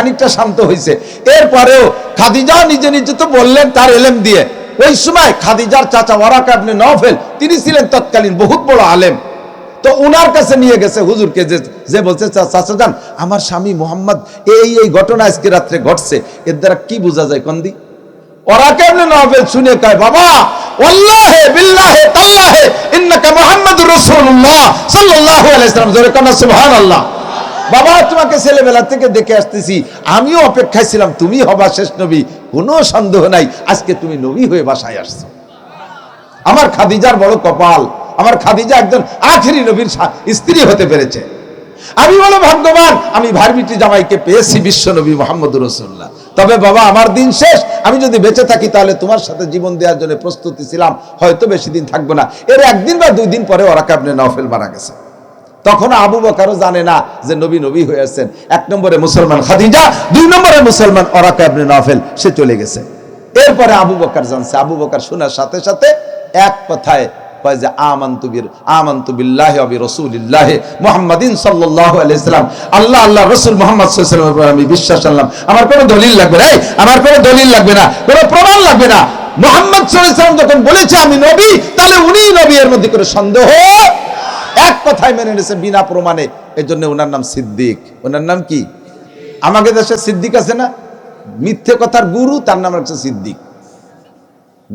খানিকটা শান্ত হয়েছে এরপরেও খাদিজা নিজে নিজে তো বললেন তার এলেম দিয়ে। ওই সময় খাদিজার চাচা ওয়ারাকা আপনি নফেল তিনি ছিলেন তৎকালীন বহুত বড় আলেম। তো উনার কাছে নিয়ে গেছে হুজুরকে যে যে বলছে, "চা- চাচা যান, আমার স্বামী মোহাম্মদ এই এই ঘটনা আজকে রাত্রে ঘটছে। এর দ্বারা কি বোঝা যায় কন্দি? ওরা বাবা বাবা, তোমাকে ছেলেবেলা থেকে দেখে আসতেছি। আমিও অপেক্ষায় ছিলাম, তুমি হবা শেষ নবী। কোনো সন্দেহ নাই, আজকে তুমি নবী হয়ে বাসায় আসছো। আমার খাদিজার বড় কপাল, আমার খাদিজা একজন আখেরি নবীর স্ত্রী হতে পেরেছে। আমি বলো ভাগ্যবান আমি ভারবিটি জামাইকে পেয়েছি বিশ্ব নবী মোহাম্মদ রসুল্লাহ তবে বাবা, আমার দিন শেষ। আমি যদি বেঁচে থাকি, তাহলে তোমার সাথে জীবন দেওয়ার জন্য প্রস্তুতি ছিলাম। হয়তো বেশি দিন থাকব না। এর একদিন বা দুই দিন পরে ওরা কাবনে নফেল মারা গেছে। তখন আবু বকারও জানে না যে নবী নবী হয়েছেন এক নম্বরে মুসলমান খাদিজা, দুই নম্বরে মুসলমান ওরা কাবনে নফেল, সে চলে গেছে। এরপরে আবু বকার জানছে। আবু বকার শোনার সাথে সাথে এক কথায় আমি বিশ্বাস আমার কোনো দলিল লাগবে না। আমার কোনো দলিল লাগবে না। প্রমাণ লাগবে না। মুহাম্মদ যখন বলেছে আমি নবী, তাহলে উনি নবী এর মধ্যে করে সন্দেহ এক কথায় মেনে নিয়েছে বিনা প্রমাণে। এই জন্য ওনার নাম সিদ্দিক। ওনার নাম কি? আমাদের দেশে সিদ্দিক আছে না? মিথ্যে কথার গুরু, তার নাম হচ্ছে সিদ্দিক।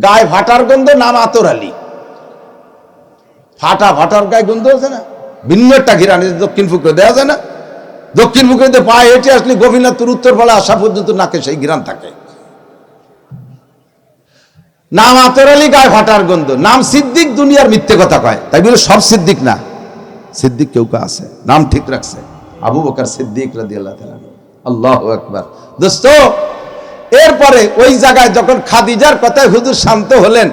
গায়ে ভাটার গন্ধ, নাম আতর আলী। ফাটা ফাটার গায়ে গন্ধ আছে না? ভিন্ন একটা এই দক্ষিণ ফুকরে দেওয়া যায় না? দক্ষিণ ফুকরে পায়ে হেঁটে আসলে গোপীনাথের উত্তর পালা আসা পর্যন্ত নাকে সেই ঘিরান থাকে। নাম আতর আলী গায়ে ফাটার গন্ধ। নাম সিদ্দিক দুনিয়ার মিথ্যে কথা কয়। তাই বলে সব সিদ্দিক না। সিদ্দিক কেউ কে আছে? নাম ঠিক রাখছে। আবু বকর সিদ্দিক রাদি আল্লাহ আল্লাহ একবার দোস্ত, এরপরে ওই জায়গায় যখন খাদিজার কথায় হুজুর শান্ত হলেন,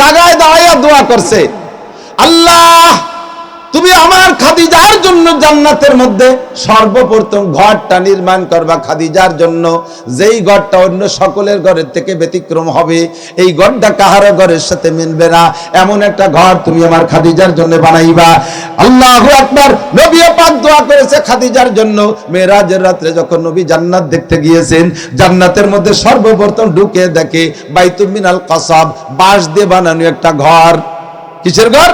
জায়গায় দাঁড়াইয়া দোয়া করছে। আল্লাহ তুমি আমার খাদিজার জন্য জান্নাতের মধ্যে সর্বপ্রথম ঘরটা নির্মাণ করবা খাদিজার জন্য। যেই ঘরটা অন্য সকলের ঘরের থেকে ব্যতিক্রম হবে, এই ঘরটা কাহারও ঘরের সাথে মিলবে না। এমন একটা ঘর তুমি আমার খাদিজার জন্য বানাইবা। আল্লাহু আকবার, নবী পাক দোয়া করেছে খাদিজার জন্য। মেরাজের রাত্রে যখন নবী জান্নাত দেখতে গিয়েছেন, জান্নাতের মধ্যে সর্বপ্রথম ঢুকে দেখে বাইতুল মিনাল কাসাব, বাঁশ দিয়ে বানানো একটা ঘর। কিসের ঘর?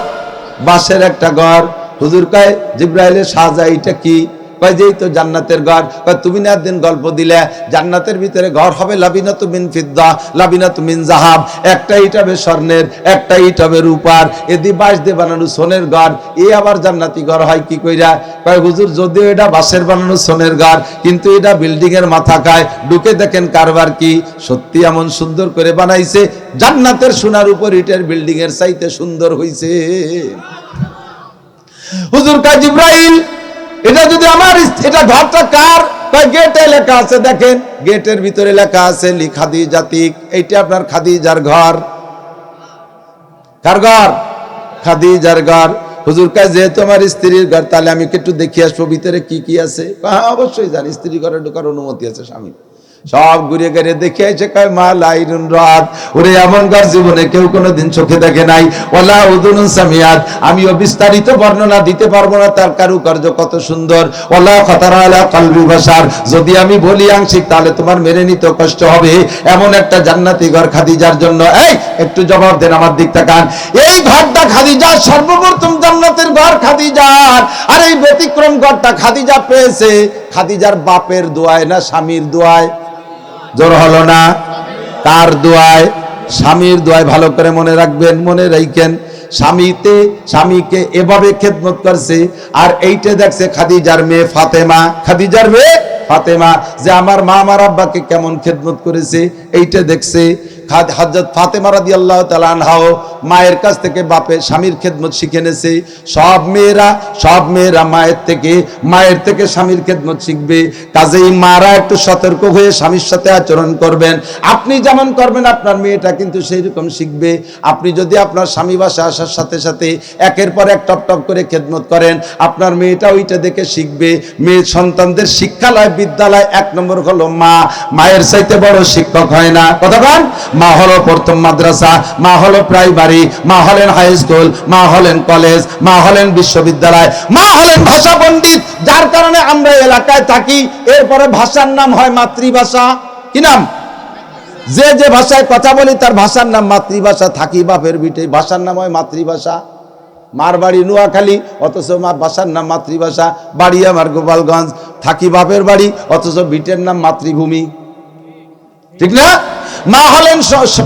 বাঁশের একটা ঘর। হুজুর কায় জিব্রাইলের সাজা এটা কি? তো জান্নাতের ঘর? তুমি না একদিন গল্প দিলে, জান্নাতের ভিতরে ঘর হবে লাবিনা তুমিন ফিদ্দা লাবিনা তুমিন জাহাব একটা ইট হবে স্বর্ণের, একটা ইট হবে রূপার। এদি বাঁশ দিয়ে বানানো সোনের ঘর, এ আবার জান্নাতি ঘর হয় কি কইরা? কয়, হুজুর, যদিও এটা বাঁশের বানানো সোনের ঘর, কিন্তু এটা বিল্ডিং এর মাথা খায় ঢুকে দেখেন কারবার কি? সত্যি এমন সুন্দর করে বানাইছে। জান্নাতের সোনার উপর ইটের বিল্ডিং এর চাইতে সুন্দর হইছে। হুজুর কাজ ইব্রাহিম এটা যদি আমার এটা ঘরটা কার? গেটে লেখা আছে, দেখেন। গেটের ভিতরে লেখা আছে লিখাদি জাতিক এইটা আপনার খাদি যার ঘর। কার ঘর? খাদিজার ঘর। হুজুর কাজ যেহেতু আমার স্ত্রীর ঘর, তাহলে আমি একটু দেখি আসব ভিতরে কি কি আছে? হ্যাঁ অবশ্যই জানি। স্ত্রীর ঘরে ঢোকার অনুমতি আছে স্বামী সব ঘুরে ঘুরে দেখে এসে কয়, মা লাইনুন রাত। ওরে, এমন ঘর জীবনে কেউ কোনোদিন চোখে দেখে নাই। ওলা উদুনুন সামিয়াত। আমিও বিস্তারিত বর্ণনা দিতে পারব না, তার কারুকার্য কত সুন্দর। ওলা খতারা আলা কলবি ভাষার যদি আমি বলি আংশিক, তাহলে তোমার মেনে নিতে কষ্ট হবে। এমন একটা জান্নাতি ঘর খাদিজার জন্য। এই, একটু জবাব দেন আমার দিক তাকান। এই ঘরটা খাদিজার সর্বপ্রথম জান্নাতের ঘর খাদিজার। আর এই ব্যতিক্রম ঘরটা খাদিজা পেয়েছে। খাদিজার বাপের দোয়ায় না স্বামীর দোয়ায়? জোর হলো না। কার দোয়ায়, স্বামীর দোয়ায় ভালো করে মনে রাখবেন, মনে রাখেন, স্বামীতে, স্বামীকে এভাবে খেদমত করছে, আর এইটা দেখছে খাদিজার মেয়ে ফাতেমা। খাদিজার মেয়ে ফাতেমা, যে আমার মা আমার আব্বাকে কেমন খেদমত করেছে, এইটা দেখছে। হজরত ফাতেমা রাদি আল্লাহ তালানহাও মায়ের কাছ থেকে বাপে, স্বামীর খেদমত শিখে নেছে। সব মেয়েরা সব মেয়েরা মায়ের থেকে মায়ের থেকে স্বামীর খেদমত শিখবে। কাজেই মারা একটু সতর্ক হয়ে স্বামীর সাথে আচরণ করবেন। আপনি যেমন করবেন, আপনার মেয়েটা কিন্তু সেই রকম শিখবে। আপনি যদি আপনার স্বামী বাসা আসার সাথে সাথে একের পর এক টপ টপ করে খেদমত করেন, আপনার মেয়েটা ওইটা দেখে শিখবে। মেয়ে সন্তানদের শিক্ষালয়, বিদ্যালয় এক নম্বর হলো মা। মায়ের চাইতে বড় শিক্ষক হয় না। কথা বল মা হলো প্রথম মাদ্রাসা, মা হলো প্রাইমারি, মা হলেন হাই স্কুল মা হলেন কলেজ মা হলেন বিশ্ববিদ্যালয়, মা হলেন ভাষা পণ্ডিত। যার কারণে আমরা এলাকায় থাকি। এরপরে ভাষার নাম হয় মাতৃভাষা। কি নাম? যে যে ভাষায় কথা বলি, তার ভাষার নাম মাতৃভাষা। থাকি বাপের বিটে ভাষার নাম হয় মাতৃভাষা। মার বাড়ি নোয়াখালী, অথচ মা ভাষার নাম মাতৃভাষা। বাড়ি আমার গোপালগঞ্জ। থাকি বাপের বাড়ি, অথচ বিটের নাম মাতৃভূমি। ঠিক না? মা হলেন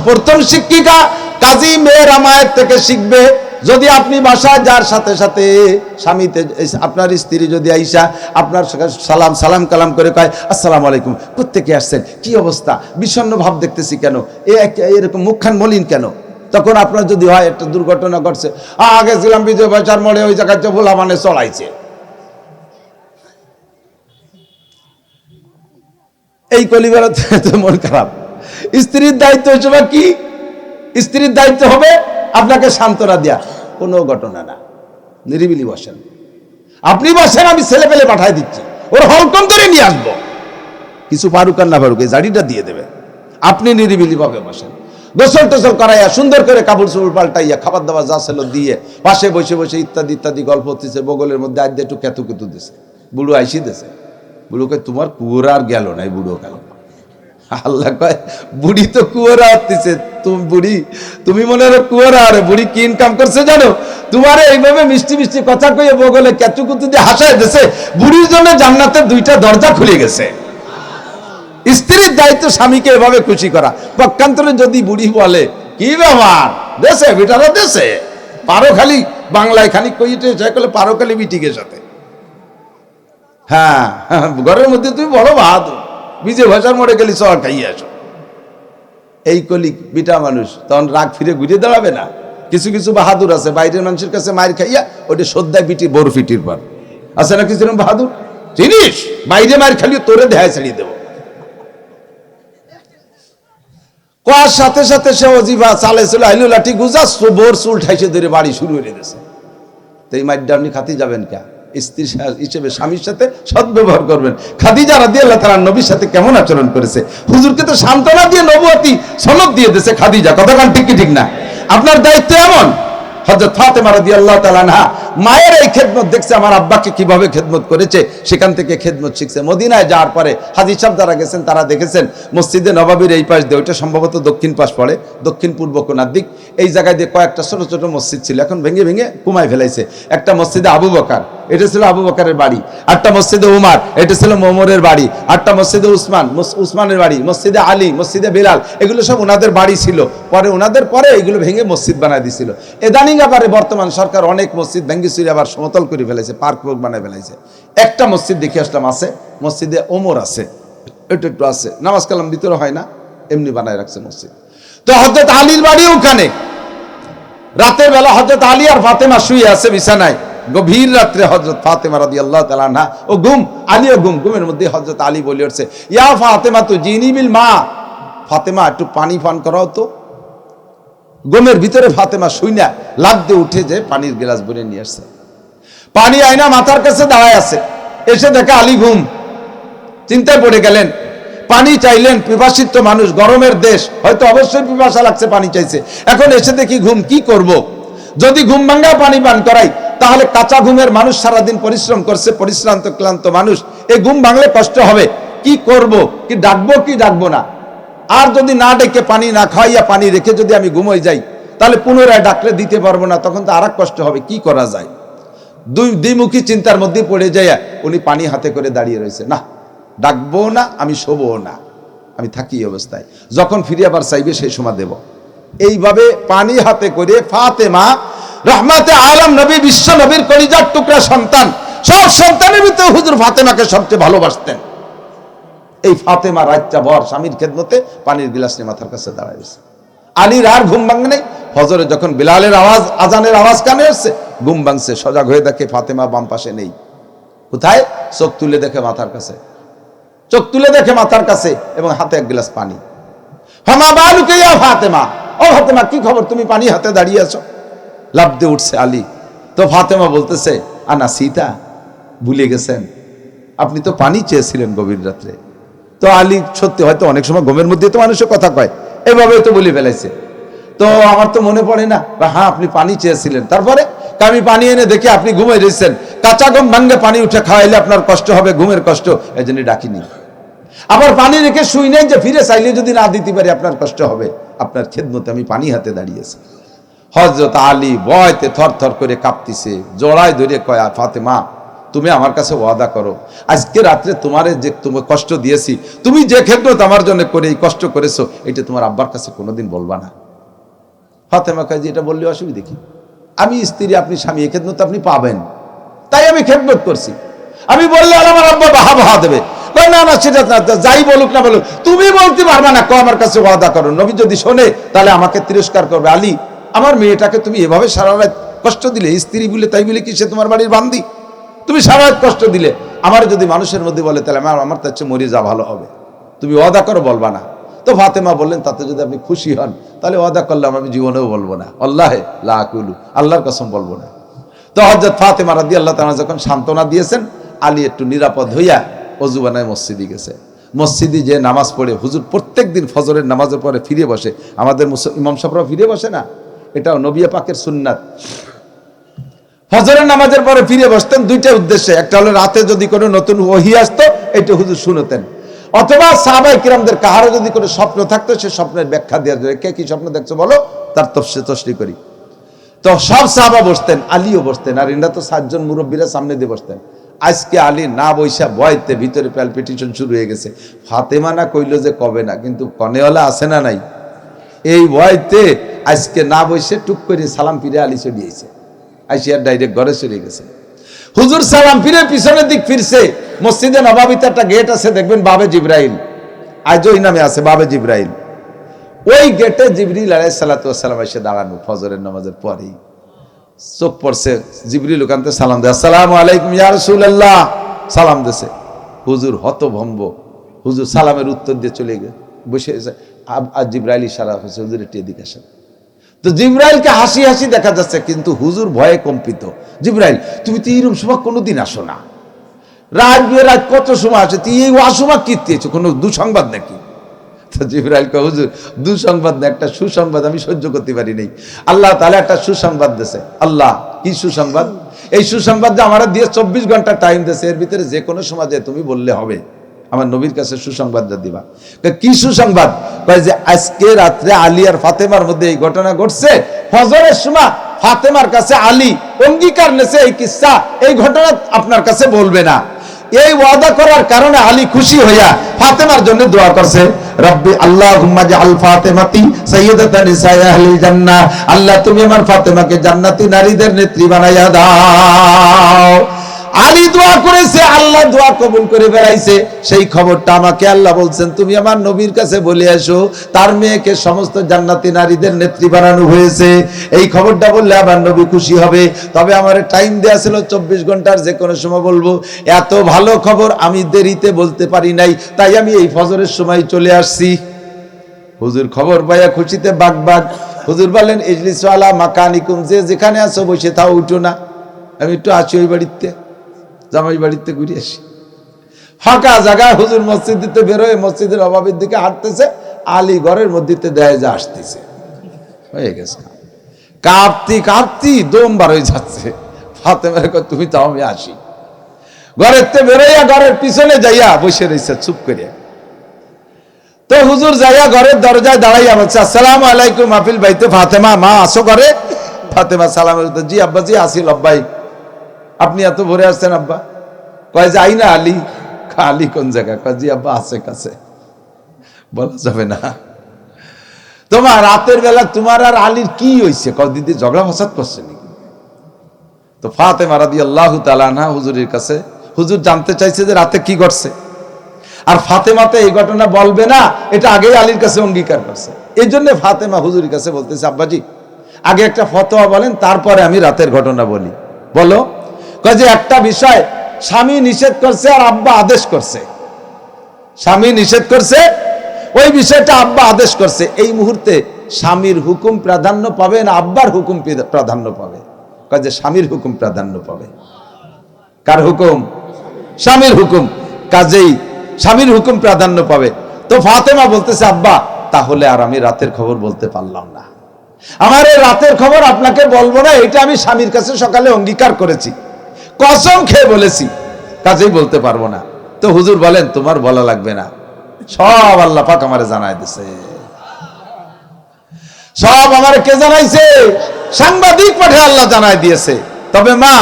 প্রথম শিক্ষিকা কাজী মেয়ের আমায়ের থেকে শিখবে। যদি আপনি বাসায় যার সাথে সাথে স্বামীতে আপনার স্ত্রী যদি আইসা আপনার সালাম সালাম কালাম করে কয় আসসালামু আলাইকুম প্রত্যেকে আসছেন? কি অবস্থা? বিষণ্ণ ভাব দেখতেছি কেন? এ এরকম মুখখান মলিন কেন? তখন আপনার যদি হয় একটা দুর্ঘটনা ঘটছে। "আ, আগে ছিলাম বিজয় বাজার মোড়ে ওই জায়গায় ভোলা মানে চলাইছে। এই কলিবেলাতে তো মন খারাপ। স্ত্রীর দায়িত্ব হিসেবে কি? স্ত্রীর দায়িত্ব হবে আপনাকে সান্ত্বনা দেয়া। কোনো ঘটনা না। নিরিবিলি বসেন। আপনি বসেন, আমি ছেলে পেলে পাঠাই দিচ্ছি। ওর হলকম করে নিয়ে আসব। কিছু পারুক আর না পারুক এই জাড়িটা দিয়ে দেবে। আপনি নিরিবিলি ভাবে বসেন। গোসল টোসল করাইয়া সুন্দর করে কাপড় চোপড় পাল্টাইয়া খাবার দাবার যা ছিল দিয়ে পাশে বসে বসে ইত্যাদি ইত্যাদি গল্প হতেছে, বগলের মধ্যে আদ্য একটু কেতু কেতু দিছে। বুড়ো আইসি দিছে। বুড়োকে তোমার কুয়োর আর গেল না বুড়ো গেল। আল্লাহ কয় বুড়ি তো কুয়ারা হতেছে তুমি বুড়ি তুমি মনে হয় কুয়ারা আরে বুড়ি কি ইনকাম করছে জানো? তোমার এইভাবে মিষ্টি মিষ্টি কথা কইয়ে বগলে কেঁচু কুতু দিয়ে হাসায় দিছে। বুড়ির জন্য জান্নাতের দুইটা দরজা খুলে গেছে। স্ত্রীর দায়িত্ব স্বামীকে এভাবে খুশি করা। পক্ষান্তরে যদি বুড়ি বলে কি ব্যাপার? দেশে বেটারা দেশে? পারো খালি বাংলায় খালি কইটে চাই করলে পারো খালি বিটিকের সাথে। হ্যাঁ, ঘরের মধ্যে তুমি বড় বাহাদুর। বিজয় ভাষার মোড়ে গেলি সব খাইয়ে আসো। এই কলি বিটা মানুষ, তখন রাগ ফিরে ঘুরে দাঁড়াবে না। কিছু কিছু বাহাদুর আছে, বাইরের মানুষের কাছে মায়ের খাইয়া ওটা সদ্যায় বিটি বড় ফিটির পর। আছে না কিছু বাহাদুর? জিনিস বাইরে মায়ের খালি তোরে দেহায় ছাড়িয়ে দেবো। কোয়ার সাথে সাথে সে অজিবা চালেছিল আইলু লাঠি গুজা বোর চুল ঠাইছে ধরে বাড়ি শুরু হয়ে দিয়েছে। তো এই মাইডটা আপনি খাতি যাবেন কে? স্ত্রী হিসেবে স্বামীর সাথে সদ্ব্যবহার করবেন। খাদিজা রাদি আল্লাহ তালা নবীর সাথে কেমন আচরণ করেছে? হুজুরকে তো সান্ত্বনা দিয়ে নবুয়াতি সনদ দিয়ে দিয়েছে খাদিজা। কতক্ষণ ঠিক কি ঠিক না? আপনার দায়িত্ব এমন? হজরত ফাতেমা রাদি আল্লাহ তালা মায়ের এই খেদমত দেখছে, আমার আব্বাকে কীভাবে খেদমত করেছে, সেখান থেকে খেদমত শিখছে। মদিনায় যাওয়ার পরে হাজির সাহেব যারা গেছেন, তারা দেখেছেন, মসজিদে নবাবির এই পাশ দিয়ে, ওইটা সম্ভবত দক্ষিণ পাশ পড়ে, দক্ষিণ পূর্ব কোনার দিক। এই জায়গায় দিয়ে কয়েকটা ছোট ছোট মসজিদ ছিল, এখন ভেঙে ভেঙে কুমায় ফেলাইছে। একটা মসজিদে আবু বকার, এটা ছিল আবু বকারের বাড়ি। আটটা মসজিদে উমার, এটা ছিল মোমরের বাড়ি। আটটা মসজিদে উসমান উসমানের বাড়ি, মসজিদে আলী, মসজিদে বিলাল, এগুলো সব ওনাদের বাড়ি ছিল। পরে ওনাদের পরে এগুলো ভেঙে মসজিদ বানায় দিছিল। এদানিং আবারে বর্তমান সরকার অনেক মসজিদ ভেঙে চুরি আবার সমতল করে ফেলেছে, পার্ক পার্ক বানায় ফেলেছে। একটা মসজিদ দেখে আসলাম আছে, মসজিদে ওমর আছে। একটু একটু আছে। নামাজ কালাম ভিতরে হয় না, এমনি বানায় রাখছে মসজিদ। তো হজরত আলীর বাড়ি ওখানে। রাতের বেলা হজরত আলী আর ফাতেমা শুয়ে আছে বিছানায়। গভীর রাত্রে হজরত ফাতেমা রাদি আল্লাহ তালা ও ঘুম আলীও ঘুম, ঘুমের মধ্যে হজরত আলী বলে উঠছে, ইয়া ফাতেমা তো জিনি বিল মা। ফাতেমা, একটু পানি পান করাও তো। গমের ভিতরে ফাতেমা শুইনা লাভ দিয়ে উঠে যে পানির গ্লাস ভরে নিয়ে আসছে। পানি আয়না মাথার কাছে দাঁড়ায় আছে। এসে দেখে আলী ঘুম চিন্তায় পড়ে গেলেন। পানি চাইলেন পিপাসিত মানুষ, গরমের দেশ, হয়তো অবশ্যই পিপাসা লাগছে, পানি চাইছে। এখন এসে দেখি ঘুম কি করব। যদি ঘুম ভাঙ্গা পানি পান করাই, তাহলে কাঁচা ঘুমের মানুষ সারাদিন পরিশ্রম করছে, পরিশ্রান্ত, ক্লান্ত মানুষ। এই ঘুম ভাঙলে কষ্ট হবে। কি করব? কি ডাকবো কি ডাকবো না? আর যদি না ডেকে পানি না খাওয়াইয়া পানি রেখে যদি আমি ঘুমোই যাই, তাহলে পুনরায় ডাকলে দিতে পারব না, তখন তো আর কষ্ট হবে, কি করা যায়? দুই দ্বিমুখী চিন্তার মধ্যে পড়ে যায় উনি পানি হাতে করে দাঁড়িয়ে রয়েছে। না, ডাকবো না, আমি শোবো না, আমি থাকি অবস্থায়। যখন ফিরে আবার চাইবে, সেই সময় দেব। এইভাবে পানি হাতে করে ফাতেমা রহমাতে আলম নবী, বিশ্ব নবীর কলিজার টুকরা সন্তান, সব সন্তানের ভিতরে হুজুর ফাতেমাকে সবচেয়ে ভালোবাসতেন। এই ফাতেমা রাতটা বর স্বামীর খেদমতে পানির গিলাস নিয়ে মাথার কাছে দাঁড়ায় রয়েছে। আলীর আর ঘুম ভাঙে নেই। হজরে যখন বিলালের আওয়াজ, আজানের আওয়াজ কানে আসছে, ঘুম ভাঙছে, সজাগ হয়ে দেখে ফাতেমা বাম পাশে নেই। কোথায়? চোখ তুলে দেখে মাথার কাছে। চোখ তুলে দেখে মাথার কাছে এবং হাতে এক গ্লাস পানি। হামা বালুকে ফাতেমা। ও ফাতেমা, কি খবর? তুমি পানি হাতে দাঁড়িয়ে আছো? লাভ উঠছে আলী। তো ফাতেমা বলতেছে, আনা সীতা, ভুলে গেছেন? আপনি তো পানি চেয়েছিলেন গভীর রাত্রে। তো আলী সত্যি হয়তো অনেক সময় ঘুমের মধ্যে তো মানুষের কথা কয়। এভাবে তো বলে ফেলাইছে। তো আমার তো মনে পড়ে না হ্যাঁ আপনি পানি চেয়েছিলেন। তারপরে আমি পানি এনে দেখি আপনি ঘুমাই রয়েছেন। কাঁচা গম ভাঙ্গে পানি উঠে খাওয়াইলে আপনার কষ্ট হবে, ঘুমের কষ্ট। এই জন্য ডাকিনি। আবার পানি রেখে শুই নেই যে ফিরে চাইলে যদি না দিতে পারি, আপনার কষ্ট হবে। আপনার খেদমতে আমি পানি হাতে দাঁড়িয়েছি হজরত আলী বয়তে থর থর করে কাঁপতিছে, জড়ায় ধরে কয়া ফাতেমা তুমি আমার কাছে ওয়াদা করো। আজকে রাত্রে তোমারে যে তুমি কষ্ট দিয়েছি, তুমি যে খেদমত তোমার জন্য করে এই কষ্ট করেছ, এটা তোমার আব্বার কাছে কোনোদিন বলবা না। ফাতেমা কাজী এটা বললে অসুবিধে কি? আমি স্ত্রী, আপনি স্বামী, এই খেদমত আপনি পাবেন। তাই আমি খেদমত করছি। আমি বললে আমার আব্বা বাহা বাহা দেবে। না না, সেটা যাই বলুক না বলুক, তুমি বলতে পারবে না কো আমার কাছে ওয়াদা করো। নবী যদি শোনে, তাহলে আমাকে তিরস্কার করবে। আলী, আমার মেয়েটাকে তুমি এভাবে সারা রাত কষ্ট দিলে, স্ত্রী বলে, তাই বলে কি সে তোমার বাড়ির বান্দি? তুমি রাত কষ্ট দিলে। আমার যদি মানুষের মধ্যে বলে, তাহলে আমার আমার তার চেয়ে মরে যা ভালো হবে। তুমি অদা করো, বলবা না। তো ফাতেমা বললেন, তাতে যদি আপনি খুশি হন, তাহলে অদা করলাম আমি জীবনেও বলব না। আল্লাহে লাকুলু আল্লাহর কসম বলব না। তো হজরত ফাতেমা রাদি আল্লাহ তালা যখন সান্ত্বনা দিয়েছেন, আলী একটু নিরাপদ হইয়া অজুবানায় মসজিদে গেছে। মসজিদে যে নামাজ পড়ে, হুজুর প্রত্যেক দিন ফজরের নামাজের পরে ফিরে বসে। আমাদের ইমাম সাহেবরাও ফিরে বসে না। এটাও নবিয়া পাকের সুন্নাত। ফজরের নামাজের পরে ফিরে বসতেন দুইটা উদ্দেশ্যে। একটা হলো রাতে যদি কোনো নতুন ওহি আসতো, এটা হুজুর শুনতেন। অথবা সাহাবাই কিরামদের কাহারও যদি কোনো স্বপ্ন থাকতো, সে স্বপ্নের ব্যাখ্যা দেওয়া যায় কে কি স্বপ্ন দেখছ বলো? তার তফসে তসলি করি। তো সব সাহাবা বসতেন, আলীও বসতেন, আর এরা তো সাতজন মুরব্বীরা সামনে দিয়ে বসতেন। আজকে আলী না বৈশা বয়তে ভিতরে প্যালপিটিশন শুরু হয়ে গেছে। ফাতেমা না কইলো যে কবে না, কিন্তু কনেওয়ালা আছে না নাই? এই বয়তে আজকে না বসে টুক করে সালাম ফিরে আলী চলিয়েছে আইসিয়ার ডাইরেক্ট ঘরে চলে গেছে। হুজুর সালাম ফিরে পিছনের দিক ফিরছে, মসজিদে নবাবিতে একটা গেট আছে, দেখবেন বাবে জিব্রাইল। আজ ওই নামে আছে, বাবে জিব্রাইল। ওই গেটে জিবরিল আলাই সালাতাম এসে দাঁড়ানো ফজরের নামাজের পরেই। চোখ পড়ছে, জিবরিল ওখানতে সালাম দেয়, আসসালাম আলাইকুম ইয়া রাসূলুল্লাহ। সালাম দেছে। হুজুর হতভম্ব। হুজুর সালামের উত্তর দিয়ে চলে গে, বসে আর জিব্রাইল ইশারা হয়েছে হুজুর একটি এদিকে আসেন। তো জিব্রাইলকে হাসি হাসি দেখা যাচ্ছে, কিন্তু হুজুর ভয়ে কম্পিত। জিব্রাইল, তুমি তো এইরকম সময় কোনোদিন আসো না। বিয়ে রাত কত সময় আসে তুই এই অসময় কীর্তিয়েছো কোনো দুঃসংবাদ নাকি? তো জিব্রাইল কে হুজুর, দুঃসংবাদ না, একটা সুসংবাদ আমি সহ্য করতে পারি নাই। আল্লাহ তাহলে একটা সুসংবাদ দিয়েছে। আল্লাহ, কি সুসংবাদ? এই সুসংবাদ যে আমার দিয়ে চব্বিশ ঘণ্টা টাইম দিয়েছে, এর ভিতরে যে কোনো সময় যে তুমি বললে হবে। আমার নবীর কাছে সুসংবাদটা দিবা। কি সুসংবাদ? কয় যে, আজকে রাত্রে আলী আর ফাতেমার মধ্যে এই ঘটনা ঘটছে। ফজরের সময় ফাতেমার কাছে আলী অঙ্গীকার নেছে এই কিসা, এই ঘটনা আপনার কাছে বলবে না। এই ওয়াদা করার কারণে আলী খুশি হইয়া ফাতেমার জন্য দোয়া করছে। রব্বি আল্লাহুম্মা জাআল ফাতেমাতি সাইয়্যিদাতান নিসাই আহলিল জান্নাহ। আল্লাহ, তুমি আমার ফাতেমাকে জান্নাতি নারীদের নেত্রী বানাইয়া দাও। আলী দোয়া করেছে, আল্লাহ দোয়া কবুল করে বেড়াইছে। সেই খবরটা আমাকে আল্লাহ বলছেন, তুমি আমার নবীর কাছে বলে আসো তার মেয়েকে সমস্ত জান্নাতি নারীদের নেত্রী বানানো হয়েছে। এই খবরটা বললে আমার নবী খুশি হবে। তবে আমার টাইম দেওয়া ছিল চব্বিশ ঘণ্টার, যে কোনো সময় বলব, এত ভালো খবর আমি দেরিতে বলতে পারি নাই, তাই আমি এই ফজরের সময় চলে আসছি। হুজুর খবর পাইয়া খুশিতে বাগ বাগ হুজুর বললেন, ইজলিসওয়ালা মাকানিকুম, যে যেখানে আছো বসে তাও উঠো না। আমি একটু আছি ওই বাড়িতে। জামাই বাড়িতে ঘুরে আসি। ফাঁকা জায়গায় হুজুর মসজিদ দিতে বেরোয় মসজিদের অভাবের দিকে হাঁটতেছে আলী ঘরের মধ্যে দেয় যে আসতেছে। হয়ে গেছে। কাঁপতি কাঁপতি দম বার হয়ে যাচ্ছে। ফাতেমার তুমি তাও আমি আসি। ঘরের তে বেরোইয়া ঘরের পিছনে যাইয়া বসে রয়েছে চুপ করিয়া। তো হুজুর যাইয়া ঘরের দরজায় দাঁড়াইয়া বলছে, আসসালাম আলাইকুম আফিল ভাইতে ফাতেমা, মা আসো ঘরে। ফাতেমা উত্তর, জি আব্বা জি আসিল আব্বাই আপনি এত ভরে আসছেন আব্বা? কয় যে আই না আলী আলী কোন জায়গা কয়, জি আব্বা, আছে কাছে। বলা যাবে না। তোমার রাতের বেলা তোমার আর আলীর কি হয়েছে কয়, দিদি, ঝগড়া ফসাদ করছে নাকি? তো ফাতেমা রাদি আল্লাহ তালানা হুজুরের কাছে, হুজুর জানতে চাইছে যে রাতে কি ঘটছে? আর ফাতেমাতে এই ঘটনা বলবে না, এটা আগেই আলীর কাছে অঙ্গীকার করছে। এই জন্য ফাতেমা হুজুরের কাছে বলতেছে, আব্বাজি, আগে একটা ফতোয়া বলেন, তারপরে আমি রাতের ঘটনা বলি। বলো যে একটা বিষয়, স্বামী নিষেধ করছে আর আব্বা আদেশ করছে। স্বামী নিষেধ করছে, ওই বিষয়টা আব্বা আদেশ করছে। এই মুহূর্তে স্বামীর হুকুম প্রাধান্য পাবে না আব্বার হুকুম প্রাধান্য পাবে? যে স্বামীর হুকুম প্রাধান্য পাবে। কার হুকুম? স্বামীর হুকুম। কাজেই স্বামীর হুকুম প্রাধান্য পাবে। তো ফাতেমা বলতেছে, আব্বা, তাহলে আর আমি রাতের খবর বলতে পারলাম না। আমার এই রাতের খবর আপনাকে বলব না, এটা আমি স্বামীর কাছে সকালে অঙ্গীকার করেছি। কসম খেয়ে বলেছি, কাজেই বলতে পারব না। তো হুজুর বলেন, তোমার বলা লাগবে না। সব আল্লাহ পাক আমারে জানাই দিছে। সব আমার কে জানাইছে? সাংবাদিক পাঠে আল্লাহ জানাই দিয়েছে। তবে মা,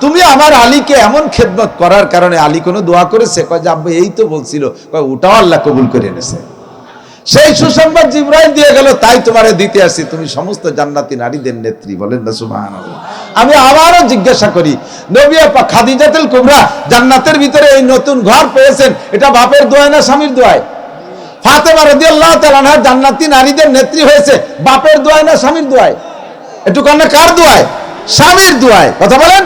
তুমি আমার আলীকে এমন খেদমত করার কারণে আলী কোনো দোয়া করেছে? কয় যে, আব্বা, এই তো বলছিল। কয়, ওটাও আল্লাহ কবুল করে এনেছে। সেই সুসংবাদ জিব্রাইল দিয়ে গেল, তাই তোমারে দিতে আসি। তুমি সমস্ত জান্নাতি নারীদের নেত্রী, বলেন না সুবহানাল্লাহ। আমি আবারও জিজ্ঞাসা করি, নবী আপা খাদিজাতুল কুবরা জান্নাতের ভিতরে এই নতুন ঘর পেয়েছেন, এটা বাপের দোয়ায় না স্বামীর দোয়ায়? ফাতেমা রাদিয়াল্লাহু তাআলা জান্নাতি নারীদের নেত্রী হয়েছে, বাপের দোয়ায় না স্বামীর দোয়ায়? একটু কান্না কার দোয়ায়? স্বামীর দোয়ায়। কথা বলেন।